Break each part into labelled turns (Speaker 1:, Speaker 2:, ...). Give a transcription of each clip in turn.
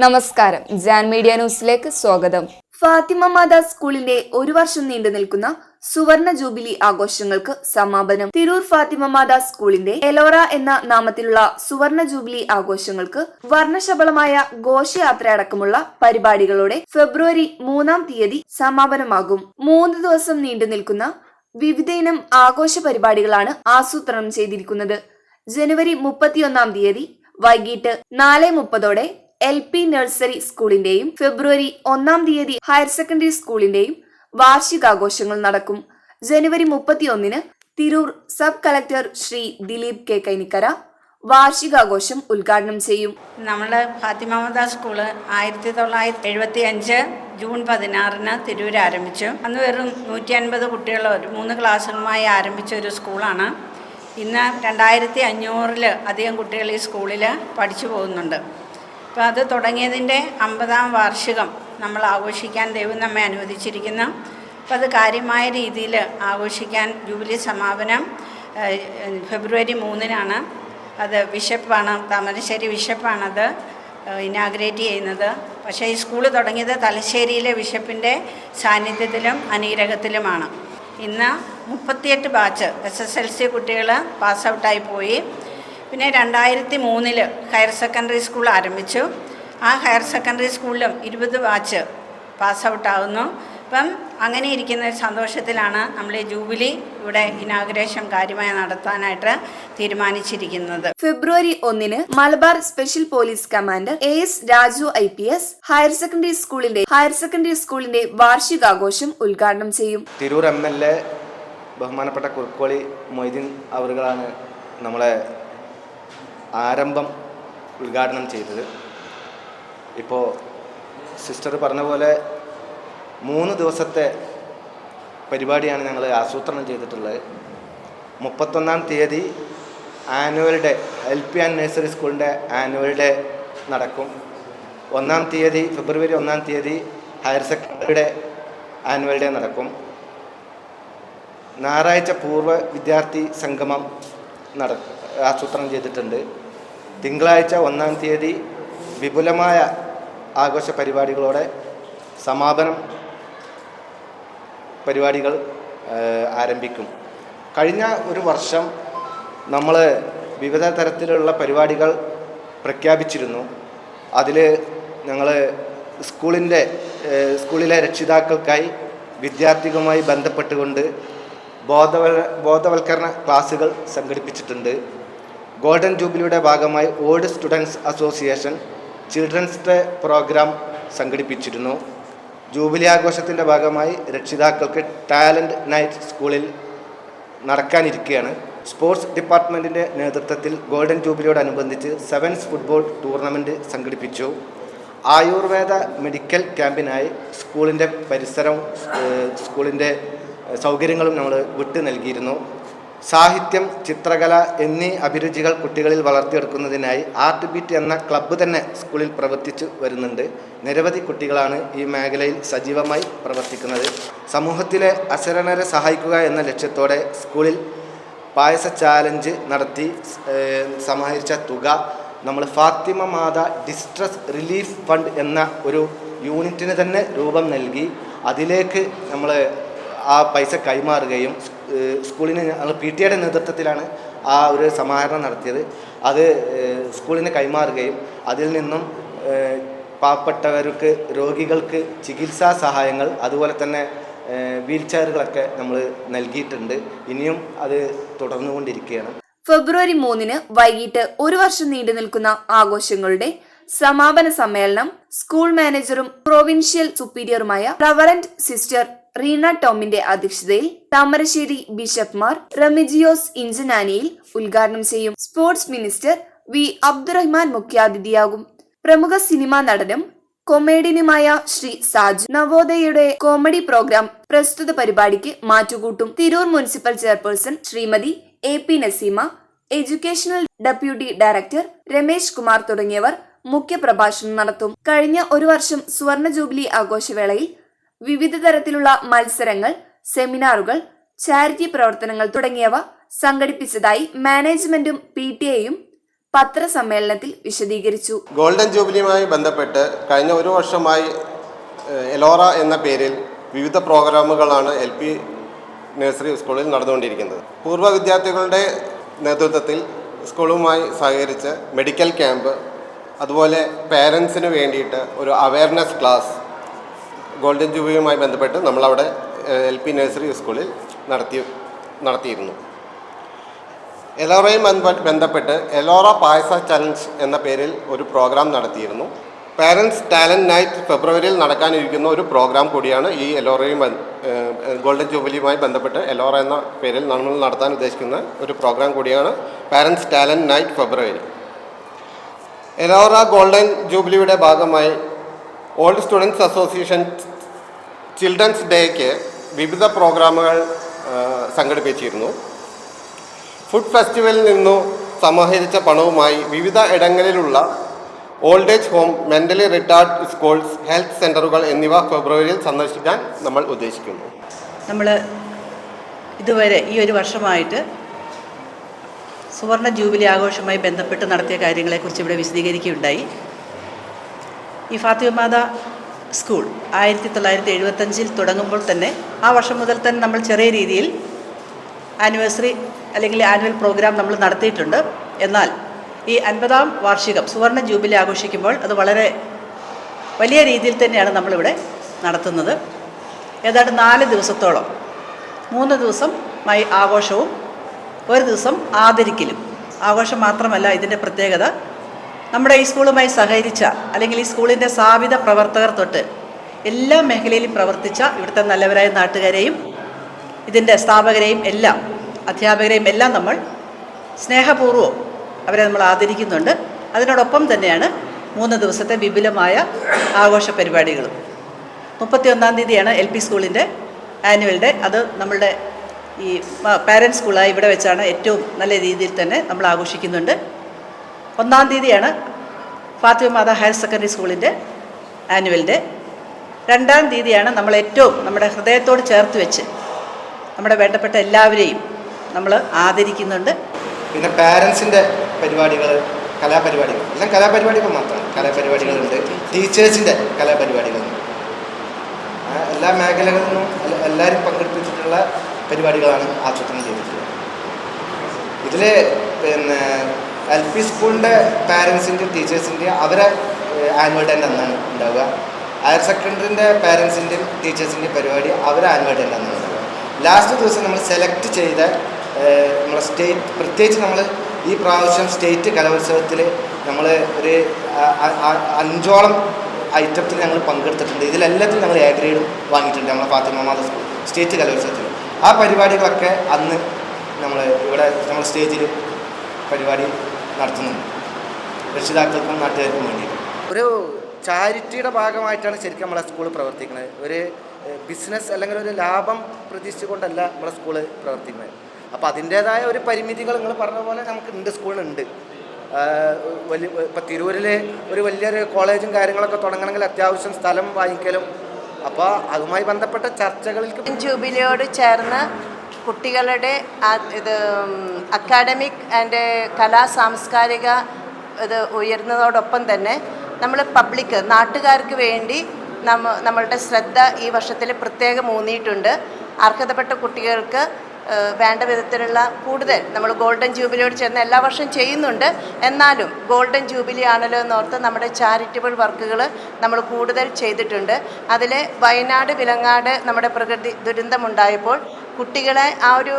Speaker 1: നമസ്കാരം. ജാൻ മീഡിയ ന്യൂസിലേക്ക് സ്വാഗതം. ഫാത്തിമ മാതാ സ്കൂളിന്റെ ഒരു വർഷം നീണ്ടു നിൽക്കുന്ന സുവർണ ജൂബിലി ആഘോഷങ്ങൾക്ക് സമാപനം. തിരൂർ ഫാത്തിമ മാതാ സ്കൂളിന്റെ എലോറ എന്ന നാമത്തിലുള്ള സുവർണ ജൂബിലി ആഘോഷങ്ങൾക്ക് വർണശബളമായ ഘോഷയാത്രയടക്കമുള്ള പരിപാടികളോടെ ഫെബ്രുവരി മൂന്നാം തീയതി സമാപനമാകും. മൂന്ന് ദിവസം നീണ്ടു നിൽക്കുന്ന വിവിധയിനം ആഘോഷ പരിപാടികളാണ് ആസൂത്രണം ചെയ്തിരിക്കുന്നത്. ജനുവരി മുപ്പത്തിയൊന്നാം തീയതി വൈകിട്ട് നാല് മുപ്പതോടെ എൽ പി നഴ്സറി സ്കൂളിന്റെയും ഫെബ്രുവരി ഒന്നാം തീയതി ഹയർ സെക്കൻഡറി സ്കൂളിന്റെയും വാർഷികാഘോഷങ്ങൾ നടക്കും. ജനുവരി മുപ്പത്തിയൊന്നിന് Tirur sub collector Shri Dileep K Kainikkara വാർഷികാഘോഷം ഉദ്ഘാടനം ചെയ്യും.
Speaker 2: നമ്മുടെ ഫാത്തിമാമദ സ്കൂൾ ആയിരത്തി തൊള്ളായിരത്തി എഴുപത്തി അഞ്ച് ജൂൺ പതിനാറിന് തിരൂർ ആരംഭിച്ചു. അന്ന് വെറും നൂറ്റി അൻപത് കുട്ടികൾ ഒരു മൂന്ന് ക്ലാസ്സുകളുമായി ആരംഭിച്ച ഒരു സ്കൂളാണ്. ഇന്ന് രണ്ടായിരത്തി അഞ്ഞൂറിൽ അധികം കുട്ടികൾ ഈ സ്കൂളിൽ പഠിച്ചു പോകുന്നുണ്ട്. അപ്പോൾ അത് തുടങ്ങിയതിന്റെ അമ്പതാം വാർഷികം നമ്മൾ ആഘോഷിക്കാൻ ദൈവം നമ്മെ അനുവദിച്ചിരിക്കുന്നു. അപ്പോൾ അത് കാര്യമായ രീതിയിൽ ആഘോഷിക്കാൻ ജൂബിലി സമാപനം ഫെബ്രുവരി മൂന്നിനാണ്. അത് ബിഷപ്പാണ് താമരശ്ശേരി ബിഷപ്പാണത് ഇനാഗ്രേറ്റ് ചെയ്യുന്നത്. പക്ഷേ ഈ സ്കൂൾ തുടങ്ങിയത് തലശ്ശേരിയിലെ ബിഷപ്പിന്റെ സാന്നിധ്യത്തിലും അനീരകത്തിലുമാണ് ഇന്ന് മുപ്പത്തിയെട്ട് batch S S L C കുട്ടികൾ പാസ് പോയി. പിന്നെ രണ്ടായിരത്തി മൂന്നിൽ ഹയർ സെക്കൻഡറി സ്കൂൾ ആരംഭിച്ചു. ആ ഹയർ സെക്കൻഡറി സ്കൂളിലും ഇരുപത് ബാച്ച് പാസ് ഔട്ടാകുന്നു അപ്പം അങ്ങനെ ഇരിക്കുന്ന ഒരു സന്തോഷത്തിലാണ് നമ്മൾ ഈ ജൂബിലി ഇവിടെ ഇനാഗ്രേഷൻ കാര്യമായി നടത്താനായിട്ട് തീരുമാനിച്ചിരിക്കുന്നത്.
Speaker 1: ഫെബ്രുവരി ഒന്നിന് Malabar special police commander A S Raju I P S higher secondary സ്കൂളിന്റെ ഹയർ സെക്കൻഡറി സ്കൂളിന്റെ വാർഷികാഘോഷം ഉദ്ഘാടനം ചെയ്യും.
Speaker 3: തിരൂർ എം എൽ എ ബഹുമാനപ്പെട്ട കുർക്കോളി മൊയ്തീൻ അവറുകളാണ് നമ്മളെ ആരംഭം ഉദ്ഘാടനം ചെയ്തത്. ഇപ്പോൾ സിസ്റ്റർ പറഞ്ഞ പോലെ മൂന്ന് ദിവസത്തെ പരിപാടിയാണ് ഞങ്ങൾ ആസൂത്രണം ചെയ്തിട്ടുള്ളത്. മുപ്പത്തൊന്നാം തീയതി annual day help and nursery സ്കൂളിന്റെ ആനുവൽ ഡേ നടക്കും. ഒന്നാം തീയതി ഫെബ്രുവരി ഒന്നാം തീയതി ഹയർ സെക്കൻഡറിയുടെ ആനുവൽ ഡേ നടക്കും. ഞായറാഴ്ച പൂർവ വിദ്യാർത്ഥി സംഗമം നട ആസൂത്രണം ചെയ്തിട്ടുണ്ട്. തിങ്കളാഴ്ച ഒന്നാം തീയതി വിപുലമായ ആഘോഷ പരിപാടികളോടെ സമാപനം പരിപാടികൾ ആരംഭിക്കും. കഴിഞ്ഞ ഒരു വർഷം നമ്മൾ വിവിധ തരത്തിലുള്ള പരിപാടികൾ പ്രഖ്യാപിച്ചിരുന്നു. അതിൽ ഞങ്ങൾ സ്കൂളിന്റെ സ്കൂളിലെ രക്ഷിതാക്കൾക്കായി വിദ്യാർത്ഥികളുമായി ബന്ധപ്പെട്ടുകൊണ്ട് ബോധവൽ ബോധവൽക്കരണ ക്ലാസ്സുകൾ സംഘടിപ്പിച്ചിട്ടുണ്ട്. ഗോൾഡൻ ജൂബിലിയുടെ ഭാഗമായി old students association children's day programme സംഘടിപ്പിച്ചിരുന്നു. ജൂബിലി ആഘോഷത്തിന്റെ ഭാഗമായി രക്ഷിതാക്കൾക്ക് ടാലന്റ് നൈറ്റ് സ്കൂളിൽ നടക്കാനിരിക്കുകയാണ് സ്പോർട്സ് ഡിപ്പാർട്ട്മെന്റിന്റെ നേതൃത്വത്തിൽ ഗോൾഡൻ ജൂബിലിയോടനുബന്ധിച്ച് സെവൻസ് ഫുട്ബോൾ ടൂർണമെന്റ് സംഘടിപ്പിച്ചു. ആയുർവേദ മെഡിക്കൽ ക്യാമ്പിനായി സ്കൂളിന്റെ പരിസരം സ്കൂളിന്റെ സൗകര്യങ്ങളും നമ്മൾ വിട്ടു നൽകിയിരുന്നു. സാഹിത്യം ചിത്രകല എന്നീ അഭിരുചികൾ കുട്ടികളിൽ വളർത്തിയെടുക്കുന്നതിനായി ആർട്ട് ബീറ്റ് എന്ന ക്ലബ്ബ് തന്നെ സ്കൂളിൽ പ്രവർത്തിച്ചു വരുന്നുണ്ട്. നിരവധി കുട്ടികളാണ് ഈ മേഖലയിൽ സജീവമായി പ്രവർത്തിക്കുന്നത്. സമൂഹത്തിലെ അശരണരെ സഹായിക്കുക എന്ന ലക്ഷ്യത്തോടെ സ്കൂളിൽ പായസ ചാലഞ്ച് നടത്തി സമാഹരിച്ച തുക നമ്മൾ Fatima Mata distress relief fund എന്ന ഒരു യൂണിറ്റിന് തന്നെ രൂപം നൽകി. അതിലേക്ക് നമ്മൾ ആ പൈസ കൈമാറുകയും സ്കൂളിന് ഞങ്ങൾ പി ടി എയുടെ നേതൃത്വത്തിലാണ് ആ ഒരു സമാഹരണം നടത്തിയത്. അത് സ്കൂളിന് കൈമാറുകയും അതിൽ നിന്നും പാവപ്പെട്ടവർക്ക് രോഗികൾക്ക് ചികിത്സാ സഹായങ്ങൾ അതുപോലെ തന്നെ വീൽ ചെയറുകളൊക്കെ നമ്മൾ നൽകിയിട്ടുണ്ട്. ഇനിയും അത് തുടർന്നുകൊണ്ടിരിക്കുകയാണ്.
Speaker 1: ഫെബ്രുവരി മൂന്നിന് വൈകിട്ട് ഒരു വർഷം നീണ്ടു നിൽക്കുന്ന ആഘോഷങ്ങളുടെ സമാപന സമ്മേളനം സ്കൂൾ മാനേജറും പ്രൊവിൻഷ്യൽ സുപ്പീരിയറുമായ റവറന്റ് സിസ്റ്റർ റീന ടോമിന്റെ അധ്യക്ഷതയിൽ താമരശ്ശേരി ബിഷപ്പ്മാർ റെമിജിയോസ് ഇഞ്ചനാനിയിൽ ഉദ്ഘാടനം ചെയ്യും. സ്പോർട്സ് മിനിസ്റ്റർ വി അബ്ദുറഹ്മാൻ മുഖ്യാതിഥിയാകും. പ്രമുഖ സിനിമാ നടനും കൊമേഡിയനുമായ ശ്രീ സാജു നവോദയയുടെ കോമഡി പ്രോഗ്രാം പ്രസ്തുത പരിപാടിക്ക് മാറ്റുകൂട്ടും. Tirur municipal chairperson Shrimati A P Naseema educational deputy director Ramesh Kumar തുടങ്ങിയവർ മുഖ്യപ്രഭാഷണം നടത്തും. കഴിഞ്ഞ ഒരു വർഷം സുവർണ ജൂബിലി ആഘോഷവേളയിൽ വിവിധ തരത്തിലുള്ള മത്സരങ്ങൾ സെമിനാറുകൾ ചാരിറ്റി പ്രവർത്തനങ്ങൾ തുടങ്ങിയവ സംഘടിപ്പിച്ചതായി മാനേജ്മെന്റും പി ടി എയും പത്രസമ്മേളനത്തിൽ വിശദീകരിച്ചു.
Speaker 4: ഗോൾഡൻ ജൂബിലിയുമായി ബന്ധപ്പെട്ട് കഴിഞ്ഞ ഒരു വർഷമായി എലോറ എന്ന പേരിൽ വിവിധ പ്രോഗ്രാമുകളാണ് എൽ പി നഴ്സറി സ്കൂളിൽ നടന്നുകൊണ്ടിരിക്കുന്നത്. പൂർവ വിദ്യാർത്ഥികളുടെ നേതൃത്വത്തിൽ സ്കൂളുമായി സഹകരിച്ച് മെഡിക്കൽ ക്യാമ്പ് അതുപോലെ പേരൻസിന് വേണ്ടിയിട്ട് ഒരു അവയർനെസ് ക്ലാസ് ഗോൾഡൻ ജൂബിലിയുമായി ബന്ധപ്പെട്ട് നമ്മളവിടെ എൽ പി നഴ്സറി സ്കൂളിൽ നടത്തി നടത്തിയിരുന്നു. എലോറയും ബന്ധപ്പെട്ട് എലോറ പായസ ചലഞ്ച് എന്ന പേരിൽ ഒരു പ്രോഗ്രാം നടത്തിയിരുന്നു. പാരൻസ് ടാലന്റ് നൈറ്റ് ഫെബ്രുവരിയിൽ നടക്കാനിരിക്കുന്ന ഒരു പ്രോഗ്രാം കൂടിയാണ് ഈ എലോറയും ഗോൾഡൻ ജൂബിലിയുമായി ബന്ധപ്പെട്ട് എലോറ എന്ന പേരിൽ നമ്മൾ നടത്താൻ ഉദ്ദേശിക്കുന്ന ഒരു പ്രോഗ്രാം കൂടിയാണ് പാരൻസ് ടാലന്റ് നൈറ്റ് ഫെബ്രുവരി. എലോറ ഗോൾഡൻ ജൂബിലിയുടെ ഭാഗമായി ഓൾഡ് സ്റ്റുഡൻസ് അസോസിയേഷൻ ചിൽഡ്രൻസ് ഡേക്ക് വിവിധ പ്രോഗ്രാമുകൾ സംഘടിപ്പിച്ചിരുന്നു. ഫുഡ് ഫെസ്റ്റിവലിൽ നിന്നു സമാഹരിച്ച പണവുമായി വിവിധ ഇടങ്ങളിലുള്ള old age home mentally retarded schools health സെന്ററുകൾ എന്നിവ ഫെബ്രുവരിയിൽ സന്ദർശിക്കാൻ നമ്മൾ ഉദ്ദേശിക്കുന്നു.
Speaker 5: നമ്മൾ ഇതുവരെ ഈ ഒരു വർഷമായിട്ട് സുവർണ ജൂബിലി ആഘോഷവുമായി ബന്ധപ്പെട്ട് നടത്തിയ കാര്യങ്ങളെക്കുറിച്ച് ഇവിടെ വിശദീകരിക്കുകയുണ്ടായി. ഈ ഫാത്തിമാത സ്കൂൾ ആയിരത്തി തൊള്ളായിരത്തി എഴുപത്തഞ്ചിൽ തുടങ്ങുമ്പോൾ തന്നെ ആ വർഷം മുതൽ തന്നെ നമ്മൾ ചെറിയ രീതിയിൽ ആനിവേഴ്സറി അല്ലെങ്കിൽ ആനുവൽ പ്രോഗ്രാം നമ്മൾ നടത്തിയിട്ടുണ്ട്. എന്നാൽ ഈ അൻപതാം വാർഷികം സുവർണ ജൂബിലി ആഘോഷിക്കുമ്പോൾ അത് വളരെ വലിയ രീതിയിൽ തന്നെയാണ് നമ്മളിവിടെ നടത്തുന്നത്. ഏതാണ്ട് നാല് ദിവസത്തോളം മൂന്ന് ദിവസം മൈ ആഘോഷവും ഒരു ദിവസം ആദരിക്കലും. ആഘോഷം മാത്രമല്ല ഇതിന്റെ പ്രത്യേകത നമ്മുടെ ഈ സ്കൂളുമായി സഹകരിച്ച അല്ലെങ്കിൽ ഈ സ്കൂളിന്റെ സ്ഥാപിത പ്രവർത്തകർ തൊട്ട് എല്ലാ മേഖലയിലും പ്രവർത്തിച്ച ഇവിടുത്തെ നല്ലവരായ നാട്ടുകാരെയും ഇതിന്റെ സ്ഥാപകരെയും എല്ലാം അധ്യാപകരെയും എല്ലാം നമ്മൾ സ്നേഹപൂർവം അവരെ നമ്മൾ ആദരിക്കുന്നുണ്ട്. അതിനോടൊപ്പം തന്നെയാണ് മൂന്ന് ദിവസത്തെ വിപുലമായ ആഘോഷ പരിപാടികളും. മുപ്പത്തി ഒന്നാം തീയതിയാണ് എൽ പി സ്കൂളിന്റെ ആനുവൽ ഡേ. അത് നമ്മളുടെ ഈ പാരൻസ് സ്കൂളായി ഇവിടെ വെച്ചാണ് ഏറ്റവും നല്ല രീതിയിൽ തന്നെ നമ്മൾ ആഘോഷിക്കുന്നുണ്ട്. ഒന്നാം തീയതിയാണ് ഫാത്തിമ മാത ഹയർ സെക്കൻഡറി സ്കൂളിന്റെ ആനുവൽ ഡേ രണ്ടാം തീയതിയാണ് നമ്മൾ ഏറ്റവും നമ്മുടെ ഹൃദയത്തോട് ചേർത്ത് വെച്ച് നമ്മുടെ വേണ്ടപ്പെട്ട എല്ലാവരെയും നമ്മൾ ആദരിക്കുന്നുണ്ട്.
Speaker 3: പിന്നെ പാരൻസിന്റെ പരിപാടികൾ കലാപരിപാടികൾ. എല്ലാം കലാപരിപാടികൾ മാത്രമാണ്. കലാപരിപാടികളുണ്ട്. ടീച്ചേഴ്സിന്റെ കലാപരിപാടികളുണ്ട് എല്ലാ മേഖലകളിൽ നിന്നും എല്ല- എല്ലാവരും പങ്കെടുപ്പിച്ചിട്ടുള്ള പരിപാടികളാണ് ആസൂത്രണം ചെയ്തിട്ടുള്ളത്. ഇതിൽ പിന്നെ എൽ പി സ്കൂളിന്റെ പാരൻസിന്റെയും ടീച്ചേഴ്സിന്റെയും അവരെ ആനുവൽ ഡേ അന്നാണ് ഉണ്ടാവുക. ഹയർ സെക്കൻഡറിന്റെ പാരൻസിന്റെയും ടീച്ചേഴ്സിന്റെയും പരിപാടി അവരെ ആനുവൽ ഡേ അന്നാണ് ഉണ്ടാവുക. ലാസ്റ്റ് ദിവസം നമ്മൾ സെലക്ട് ചെയ്ത നമ്മളെ സ്റ്റേറ്റ് പ്രത്യേകിച്ച് നമ്മൾ ഈ പ്രാവശ്യം സ്റ്റേറ്റ് കലോത്സവത്തിൽ നമ്മൾ ഒരു അഞ്ചോളം ഐറ്റത്തിൽ ഞങ്ങൾ പങ്കെടുത്തിട്ടുണ്ട്. ഇതിലെല്ലാത്തിലും ഞങ്ങൾ എ ഗ്രേഡും വാങ്ങിയിട്ടുണ്ട് നമ്മളെ ഫാത്തിമ മാത സ്റ്റേറ്റ് കലോത്സവത്തിൽ. ആ പരിപാടികളൊക്കെ അന്ന് നമ്മൾ ഇവിടെ നമ്മൾ സ്റ്റേജിൽ പരിപാടി നടത്തുന്നുണ്ട് രക്ഷിതാക്കൾക്കും നാട്ടുകാർക്കും വേണ്ടിയിട്ട്. ഒരു ചാരിറ്റിയുടെ ഭാഗമായിട്ടാണ് ശരിക്കും നമ്മളെ സ്കൂൾ പ്രവർത്തിക്കുന്നത്. ഒരു ബിസിനസ് അല്ലെങ്കിൽ ഒരു ലാഭം പ്രതീക്ഷിച്ചുകൊണ്ടല്ല നമ്മളെ സ്കൂൾ പ്രവർത്തിക്കുന്നത്. അപ്പോൾ അതിന്റേതായ ഒരു പരിമിതികൾ നിങ്ങൾ പറഞ്ഞ പോലെ നമുക്ക് ഉണ്ട് സ്കൂളുണ്ട് വലിയ ഇപ്പോൾ തിരൂരിൽ ഒരു വലിയൊരു കോളേജും കാര്യങ്ങളൊക്കെ തുടങ്ങണമെങ്കിൽ അത്യാവശ്യം സ്ഥലം വാങ്ങിക്കലും. അപ്പോൾ അതുമായി ബന്ധപ്പെട്ട ചർച്ചകളിലേക്ക്
Speaker 6: ജൂബിലിയോട് ചേർന്ന് കുട്ടികളുടെ ഇത് അക്കാഡമിക് ആൻഡ് കലാ സാംസ്കാരിക ഇത് ഉയരുന്നതോടൊപ്പം തന്നെ നമ്മൾ പബ്ലിക് നാട്ടുകാർക്ക് വേണ്ടി നമ്മ നമ്മളുടെ ശ്രദ്ധ ഈ വർഷത്തിൽ പ്രത്യേകം ഊന്നിയിട്ടുണ്ട്. അർഹതപ്പെട്ട കുട്ടികൾക്ക് വേണ്ട വിധത്തിലുള്ള കൂടുതൽ നമ്മൾ ഗോൾഡൻ ജൂബിലിയോട് ചേർന്ന് എല്ലാ വർഷവും ചെയ്യുന്നുണ്ട്. എന്നാലും ഗോൾഡൻ ജൂബിലി ആണല്ലോ എന്നോർത്ത് നമ്മുടെ ചാരിറ്റബിൾ വർക്കുകൾ നമ്മൾ കൂടുതൽ ചെയ്തിട്ടുണ്ട്. അതിൽ വയനാട് വിലങ്ങാട് നമ്മുടെ പ്രകൃതി ദുരന്തമുണ്ടായപ്പോൾ കുട്ടികളെ ആ ഒരു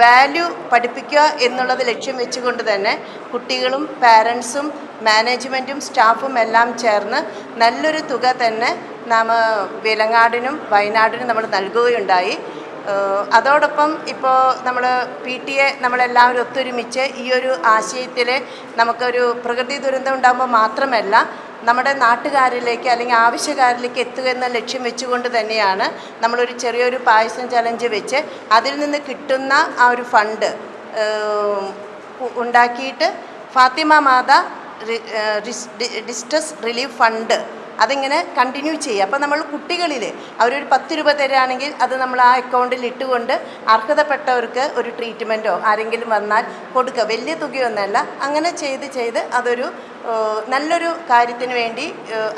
Speaker 6: വാല്യൂ പഠിപ്പിക്കുക എന്നുള്ളത് ലക്ഷ്യം വെച്ചുകൊണ്ട് തന്നെ കുട്ടികളും പാരൻസും മാനേജ്മെന്റും സ്റ്റാഫും എല്ലാം ചേർന്ന് നല്ലൊരു തുക തന്നെ നാം വിലങ്ങാടിനും വയനാടിനും നമ്മൾ നൽകുകയുണ്ടായി. അതോടൊപ്പം ഇപ്പോൾ നമ്മൾ പി ടി എ നമ്മളെല്ലാവരും ഒത്തൊരുമിച്ച് ഈ ഒരു ആശയത്തിൽ നമുക്കൊരു പ്രകൃതി ദുരന്തം ഉണ്ടാകുമ്പോൾ മാത്രമല്ല നമ്മുടെ നാട്ടുകാരിലേക്ക് അല്ലെങ്കിൽ ആവശ്യക്കാരിലേക്ക് എത്തുക എന്ന ലക്ഷ്യം വെച്ചുകൊണ്ട് തന്നെയാണ് നമ്മളൊരു ചെറിയൊരു പായസം ചലഞ്ച് വെച്ച് അതിൽ നിന്ന് കിട്ടുന്ന ആ ഒരു ഫണ്ട് ഉണ്ടാക്കിയിട്ട് Fatima Mata distress relief fund അതിങ്ങനെ കണ്ടിന്യൂ ചെയ്യുക. അപ്പോൾ നമ്മൾ കുട്ടികളിൽ അവരൊരു പത്ത് രൂപ തരികയാണെങ്കിൽ അത് നമ്മൾ ആ അക്കൗണ്ടിൽ ഇട്ടുകൊണ്ട് അർഹതപ്പെട്ടവർക്ക് ഒരു ട്രീറ്റ്മെന്റോ ആരെങ്കിലും വന്നാൽ കൊടുക്കുക. വലിയ തുകയൊന്നുമല്ല. അങ്ങനെ ചെയ്ത് ചെയ്ത് അതൊരു നല്ലൊരു കാര്യത്തിന് വേണ്ടി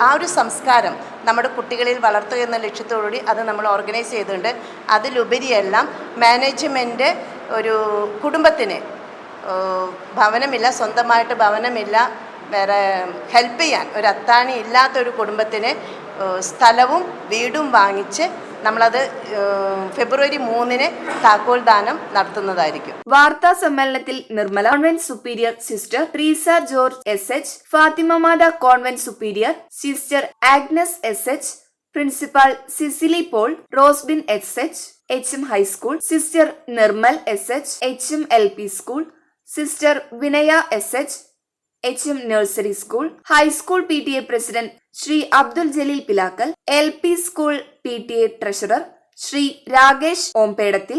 Speaker 6: ആ ഒരു സംസ്കാരം നമ്മുടെ കുട്ടികളിൽ വളർത്തുക എന്ന ലക്ഷ്യത്തോടുകൂടി അത് നമ്മൾ ഓർഗനൈസ് ചെയ്തിട്ടുണ്ട് അതിലുപരിയെല്ലാം മാനേജ്മെന്റ് ഒരു കുടുംബത്തിന് ഭവനമില്ല സ്വന്തമായിട്ട് ഭവനമില്ല വേറെ ഹെൽപ്പ് ചെയ്യാൻ ഒരു അത്താണി ഇല്ലാത്തൊരു കുടുംബത്തിന് സ്ഥലവും വീടും വാങ്ങിച്ച് നമ്മളത് ഫെബ്രുവരി മൂന്നിന് താക്കോൽ ദാനം നടത്തുന്നതായിരിക്കും.
Speaker 1: വാർത്താ സമ്മേളനത്തിൽ Nirmala convent superior sister Reesa George S H Fatima Mata convent superior sister Agnes S H principal Cicily Paul Rosbin S H H M high school sister Nirmal S H H M L P school sister Vinaya S H H M nursery school high school P T A president Shri Abdul Jaleel Pilakkal L P school P T A treasurer Shri Rakesh Ompedathil